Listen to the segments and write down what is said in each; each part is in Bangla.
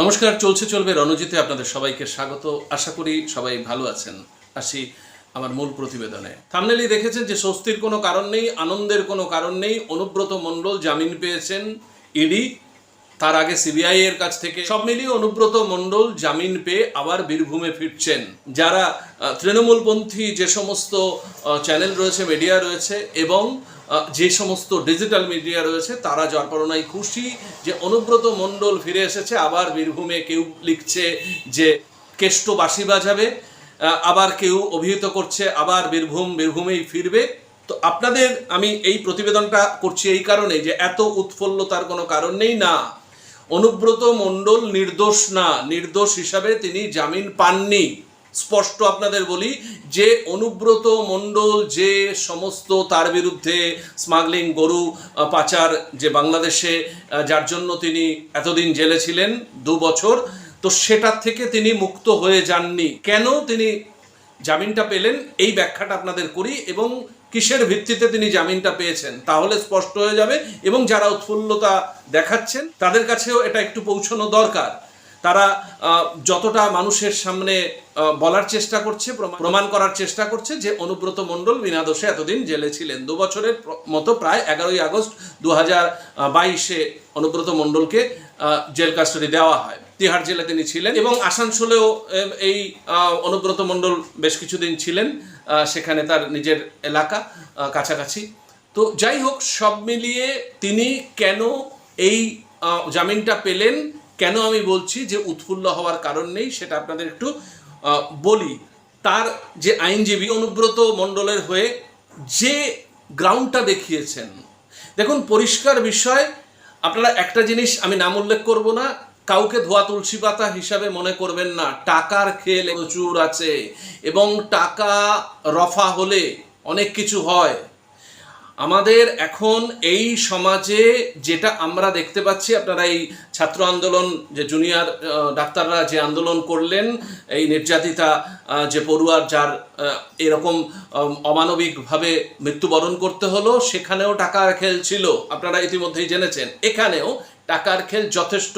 নমস্কার, চলছে, চলবে রণজিতে আপনাদের সবাইকে স্বাগত। আশা করি সবাই ভালো আছেন। আসি আমার মূল প্রতিবেদনে। থামনেলি দেখেছেন যে স্বস্তির কোনো কারণ নেই, আনন্দের কোনো কারণ নেই। অনুব্রত মণ্ডল জামিন পেয়েছেন ইডি, তার আগে সিবিআই এর কাছ থেকে। সব মিলিয়ে অনুব্রত মণ্ডল জামিন পেয়ে আবার বীরভূমে ফিরছেন। যারা তৃণমূলপন্থী যে সমস্ত চ্যানেল রয়েছে, মিডিয়া রয়েছে এবং যে সমস্ত ডিজিটাল মিডিয়া রয়েছে, তারা জল্পনায় খুশি যে অনুব্রত মণ্ডল ফিরে এসেছে। আবার বীরভূমে কেউ লিখছে যে কেষ্ট বাঁশি বাজাবে আবার কেউ অভিহিত করছে, আবার বীরভূম, বীরভূমেই ফিরবে। তো আপনাদের আমি এই প্রতিবেদনটা করছি এই কারণে যে এত উৎফুল্লতার কোনো কারণ নেই না। অনুব্রত মণ্ডল নির্দোষ না, নির্দোষ হিসাবে তিনি জামিন পাননি। স্পষ্ট আপনাদের বলি, যে অনুব্রত মণ্ডল, যে সমস্ত তার বিরুদ্ধে স্মাগলিং গরু পাচার যে বাংলাদেশে যার জন্য তিনি এতদিন জেলে ছিলেন, দু বছর, তো সেটার থেকে তিনি মুক্ত হয়ে যাননি। কেন তিনি জামিনটা পেলেন? এই ব্যাখ্যাটা আপনাদের করি এবং কিসের ভিত্তিতে তিনি জামিনটা পেয়েছেন, তাহলে স্পষ্ট হয়ে যাবে এবং যারা উৎফুল্লতা দেখাচ্ছেন, তাদের কাছেও এটা একটু পৌঁছানো দরকার। তারা যতটা মানুষের সামনে বলার চেষ্টা করছে প্রমাণ করার চেষ্টা করছে যে অনুব্রত মণ্ডল বিনা দোষে এতদিন জেলে ছিলেন। দু বছরের মতো প্রায় এগারোই আগস্ট দু হাজার বাইশে অনুব্রত মণ্ডলকে জেল কাস্টাডি দেওয়া হয়। তিহার জেলে তিনি ছিলেন এবং আসানসোলেও এই অনুব্রত মণ্ডল বেশ কিছুদিন ছিলেন সেখানে তার নিজের এলাকা কাছাকাছি। তো যাই হোক, সব মিলিয়ে তিনি কেন এই জামিনটা পেলেন কেন আমি বলছি যে উৎফুল্ল হওয়ার কারণ নেই সেটা আপনাদের একটু বলি। তার যে আইনজীবী অনুব্রত মণ্ডলের হয়ে যে গ্রাউন্ডটা দেখিয়েছেন, দেখুন পরিষ্কার বিষয়, আপনারা একটা জিনিস আমি নাম উল্লেখ করব না, কাউকে ধোয়া তুলসী পাতা হিসাবে মনে করবেন না, টাকার খেল প্রচুর আছে এবং টাকা রফা হলে অনেক কিছু হয়। আমাদের এখন এই সমাজে যেটা আমরা দেখতে পাচ্ছি, আপনারা এই ছাত্র আন্দোলন, যে জুনিয়র ডাক্তাররা যে আন্দোলন করলেন, এই নির্যাতিতা যে পড়ুয়ার যার এরকম অমানবিকভাবে মৃত্যুবরণ করতে হলো, সেখানেও টাকার খেল ছিল। আপনারা ইতিমধ্যেই জেনেছেন। এখানেও টাকার খেল যথেষ্ট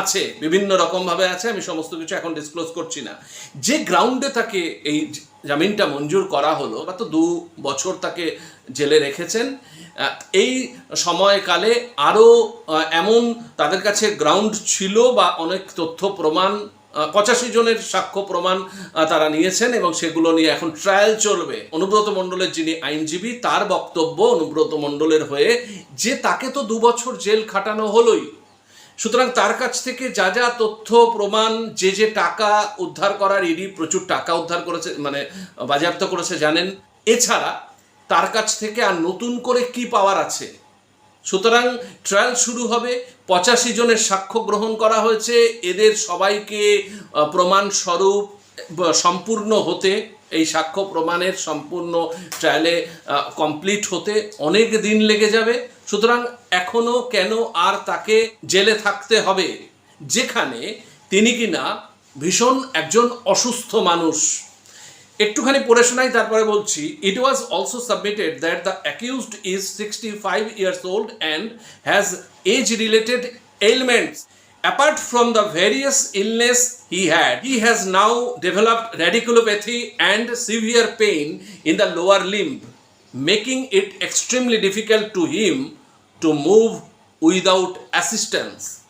আছে, বিভিন্ন রকমভাবে আছে, আমি সমস্ত কিছু এখন ডিসক্লোজ করছি না। যে গ্রাউন্ডে তাকে এই জামিনটা মঞ্জুর করা হলো, বা তো দু বছর তাকে জেলে রেখেছেন। এই সময়কালে আরও এমন তাদের কাছে গ্রাউন্ড ছিল বা অনেক তথ্য প্রমাণ পঁচাশি জনের সাক্ষ্য প্রমাণ তারা নিয়েছেন এবং সেগুলো নিয়ে এখন ট্রায়াল চলবে। অনুব্রত মণ্ডলের যিনি আইনজীবী, তার বক্তব্য অনুব্রত মণ্ডলের হয়ে যে তাকে তো দু বছর জেল খাটানো হলোই। সুতরাং তার কাছ থেকে যা যা তথ্য প্রমাণ, যে যে টাকা উদ্ধার করার ইডি প্রচুর টাকা উদ্ধার করেছে মানে বাজেয়াপ্ত করেছে জানেন। এছাড়া তার কাছ থেকে আর নতুন করে কি পাওয়ার আছে? সুতরাং ট্রায়াল শুরু হবে পঁচাশি জনের সাক্ষ্য গ্রহণ করা হয়েছে এদের সবাইকে আহ, প্রমাণ স্বরূপ সম্পূর্ণ হতে এই সাক্ষ্য প্রমাণের সম্পূর্ণ ট্রায়ালে কমপ্লিট হতে অনেক দিন লেগে যাবে। সুতরাং এখনও কেন আর তাকে জেলে থাকতে হবে? যেখানে তিনি কিনা ভীষণ একজন অসুস্থ মানুষ। একটুখানি পড়ে শোনাই তারপরে বলছি it was also submitted that the accused is sixty five years old and has age related ailments apart from the various illness he had he has now developed radiculopathy and severe pain in the lower limb making it extremely difficult to him to move without assistance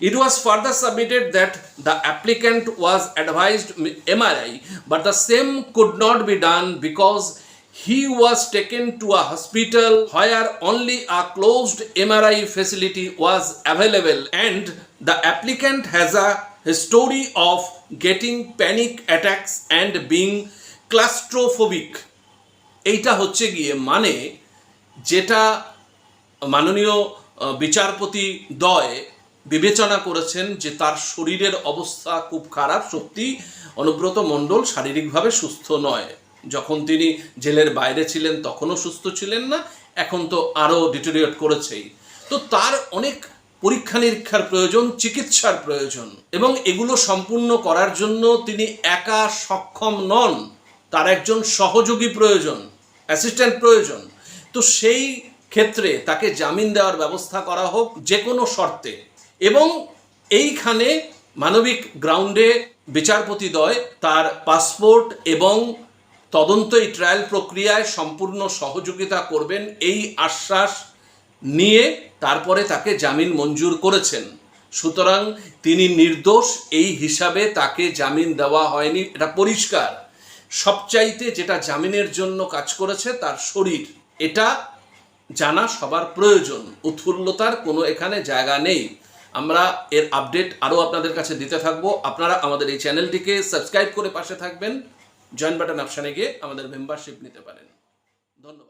it was further submitted that the applicant was advised MRI, but the same could not be done because he was taken to a hospital where only a closed MRI facility was available, and the applicant has a history of getting panic attacks and being claustrophobic. এইটা হচ্ছে গিয়ে মানে যেটা মাননীয় বিচারপতি দয় বিবেচনা করেছেন যে তার শরীরের অবস্থা খুব খারাপ, সত্যি অনুব্রত মণ্ডল শারীরিকভাবে সুস্থ নয়। যখন তিনি জেলের বাইরে ছিলেন, তখনও সুস্থ ছিলেন না, এখন তো আরও ডিটোরিয়েট করেছেই। তো তার অনেক পরীক্ষা নিরীক্ষার প্রয়োজন, চিকিৎসার প্রয়োজন, এবং এগুলো সম্পূর্ণ করার জন্য তিনি একা সক্ষম নন। তার একজন সহযোগী প্রয়োজন অ্যাসিস্ট্যান্ট প্রয়োজন। তো সেই ক্ষেত্রে তাকে জামিন দেওয়ার ব্যবস্থা করা হোক, যে কোনো শর্তে। এবং এইখানে মানবিক গ্রাউন্ডে বিচারপতিদ্বয় তার পাসপোর্ট এবং তদন্ত এই ট্রায়াল প্রক্রিয়ায় সম্পূর্ণ সহযোগিতা করবেন এই আশ্বাস নিয়ে তারপরে তাকে জামিন মঞ্জুর করেছেন। সুতরাং তিনি নির্দোষ, এই হিসাবে তাকে জামিন দেওয়া হয়নি। এটা পরিষ্কার। সবচাইতে যেটা জামিনের জন্য কাজ করেছে তার শরীর। এটা জানা সবার প্রয়োজন। উৎফুল্লতার কোনো এখানে জায়গা নেই। আমরা এর আপডেট আরও আপনাদের কাছে দিতে থাকব। আপনারা আমাদের এই চ্যানেলটিকে সাবস্ক্রাইব করে পাশে থাকবেন। জয়েন বাটন অপশানে গিয়ে আমাদের মেম্বারশিপ নিতে পারেন। ধন্যবাদ।